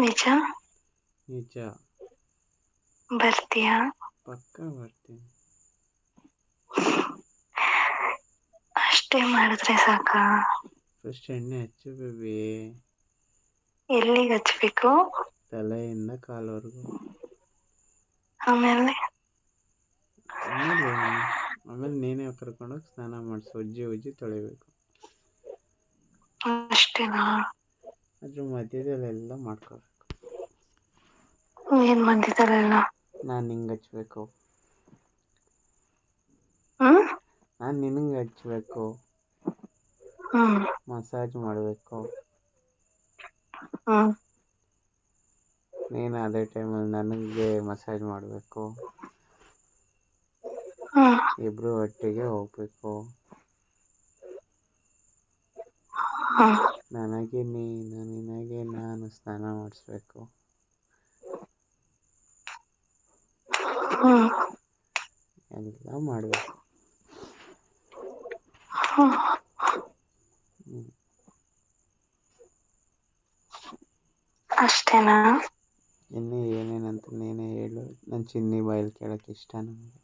ನಿಜ? ನಿಜ. ಬರ್ತೀಯಾ? ಪಕ್ಕ ಬರ್ತೀನಿ. ಅಷ್ಟೇ ಮಾಡಿದ್ರೆ ಸಾಕಾ? ಫಸ್ಟ್ ಎಣ್ಣೆ ಹಚ್ಚು ಬೇಬಿ ಎಲ್ಲಿಗೆ ಹಚ್ಬೇಕು? ತಲೆಯಿಂದ ಕಾಲವರೆಗೂ. ಆಮೇಲೆ? ಆಮೇಲೆ ಆಮೇಲೆ ನೀನೇ ಕರ್ಕೊಂಡೋಗಿ ಸ್ನಾನ ಮಾಡಿಸು. ಉಜ್ಜಿ ಉಜ್ಜಿ ತೊಳಿಬೇಕು. ಅಷ್ಟೇನಾ ಅದ್ರ ಮಧ್ಯದಲ್ಲೆಲ್ಲ ಮಾಡ್ಕೋಬೇಕು. ಏನ್ ಬಂದಿದ್ದಾರಲ್ಲ ನಾನು ನಿಂಗೆ ಹಚ್ಬೇಕು. ಹ್ಮ್? ನಾನು ನಿನಗೆ ಹಚ್ಬೇಕು. ಹ್ಮ್. ಮಸಾಜ್ ಮಾಡಬೇಕು. ಹ್ಮ್. ನೀನು ಅದೇ ಟೈಮಲ್ಲಿ ನನಗೆ ಮಸಾಜ್ ಮಾಡಬೇಕು. ಇಬ್ರು ಒಟ್ಟಿಗೆ ಹೋಗ್ಬೇಕು ಹ್ಮ್ ನನಗೆ ನೀನು ನಿನಗೆ ನಾನು ಸ್ನಾನ ಮಾಡಿಸ್ಬೇಕು. ಎಲ್ಲ ಮಾಡಬೇಕು. ಅಷ್ಟೇನಾ? ಇನ್ನು ಏನೇನಂತ ನೀನೇ ಹೇಳು. ನನ್ನ ಚಿನ್ನಿ ಬಾಯಲ್ಲಿ ಕೇಳಕ್ಕೆ ಇಷ್ಟ ನನಗೆ.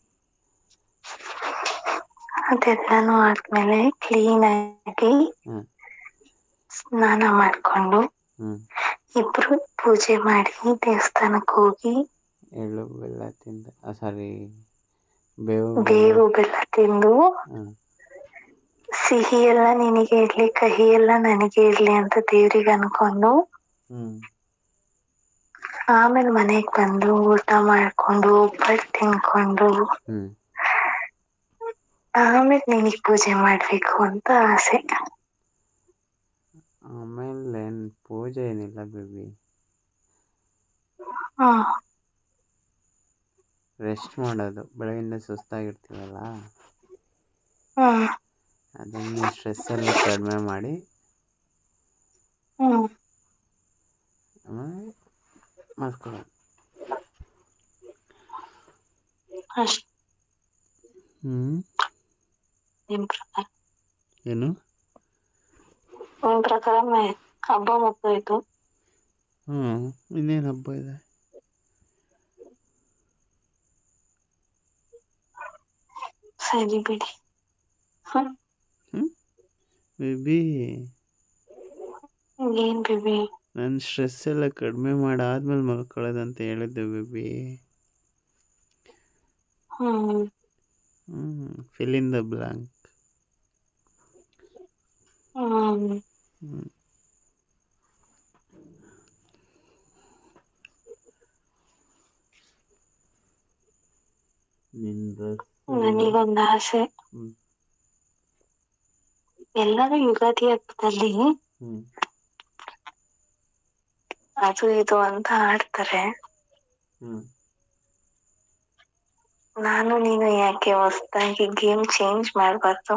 ಅದೆಲ್ಲನೂ ಆದ್ಮೇಲೆ ಕ್ಲೀನ್ ಆಗಿ ಸ್ನಾನ ಮಾಡ್ಕೊಂಡು ಇಬ್ರು ಪೂಜೆ ಮಾಡಿ ದೇವಸ್ಥಾನಕ್ಕೆ ಹೋಗಿ ಎಳ್ಳು ಬೆಲ್ಲ ತಿಂದು ಸಾರಿ ಬೇವು ಬೆಲ್ಲ. ಬೇವು ಬೆಲ್ಲ ತಿಂದು ಸಿಹಿ ಎಲ್ಲ ನಿನಗೆ ಇರ್ಲಿ ಕಹಿ ಎಲ್ಲ ನನಗೆ ಇರ್ಲಿ ಅಂತ ದೇವ್ರಿಗೆ ಅನ್ಕೊಂಡು ಆಮೇಲೆ ಮನೆಗ್ ಬಂದು ಊಟ ಮಾಡ್ಕೊಂಡು ಒಬ್ಬಟ್ಟು ತಿನ್ಕೊಂಡು ಆಮೇಲೆ ನಿನಗ್ ಪೂಜೆ ಮಾಡ್ಬೇಕು ಅಂತ ಆಸೆ. ಆಮೇಲೆ ಪೂಜೆ ಏನಿಲ್ಲ ಬೇಬಿ? ರೆಸ್ಟ್ ಮಾಡೋದು. ಬೆಳಗಿಂದ ಸುಸ್ತಾಗಿರ್ತೀವಲ್ಲ? ಹ್ಮ್ ಅದನ್ನು ಸ್ಟ್ರೆಸ್ ಎಲ್ಲ ಕಡಿಮೆ ಮಾಡಿ. ಹ್ಮ್. ಆಮೇಲೆ ಮಲ್ಕೊಳ್ಳೋದು ಅಷ್ಟ್ ಹ್ಞೂ ನಿಮ್ ಏನು? ನಿಮ್ ಪ್ರಕಾರ ಮೆ- ಹಬ್ಬ ಮುಗ್ದೋಯ್ತು. ಹ್ಮ್ ಇನ್ನೇನ್ ಹಬ್ಬ ಇದೆ? ಸರಿ ಬಿಡಿ. ಹ್ಮ್. ಬೇಬಿ. ಏನ್ ಬೇಬಿ? ನಾನು ಸ್ಟ್ರೆಸ್ ಎಲ್ಲ ಕಡಿಮೆ ಮಾಡಾದ್ಮೇಲೆ ಅಂತ ಹೇಳಿದ್ದೆ ಬೇಬಿ. ಹ್ಮ್. ಹ್ಞೂ ಫಿಲ್ ಇನ್ ದ ಬ್ಲಾಂಕ್. ಹ್ಮ್. ನನಗೊಂದು ಆಸೆ. ಎಲ್ಲರೂ ಯುಗಾದಿ ಹಬ್ಬದಲ್ಲಿ ಅದು ಇದು ಅಂತ ಆಡ್ತಾರೆ ನಾನು ನೀನು ಯಾಕೆ ಹೊಸದಾಗಿ ಗೇಮ್ ಚೇಂಜ್ ಮಾಡಬಾರ್ದು?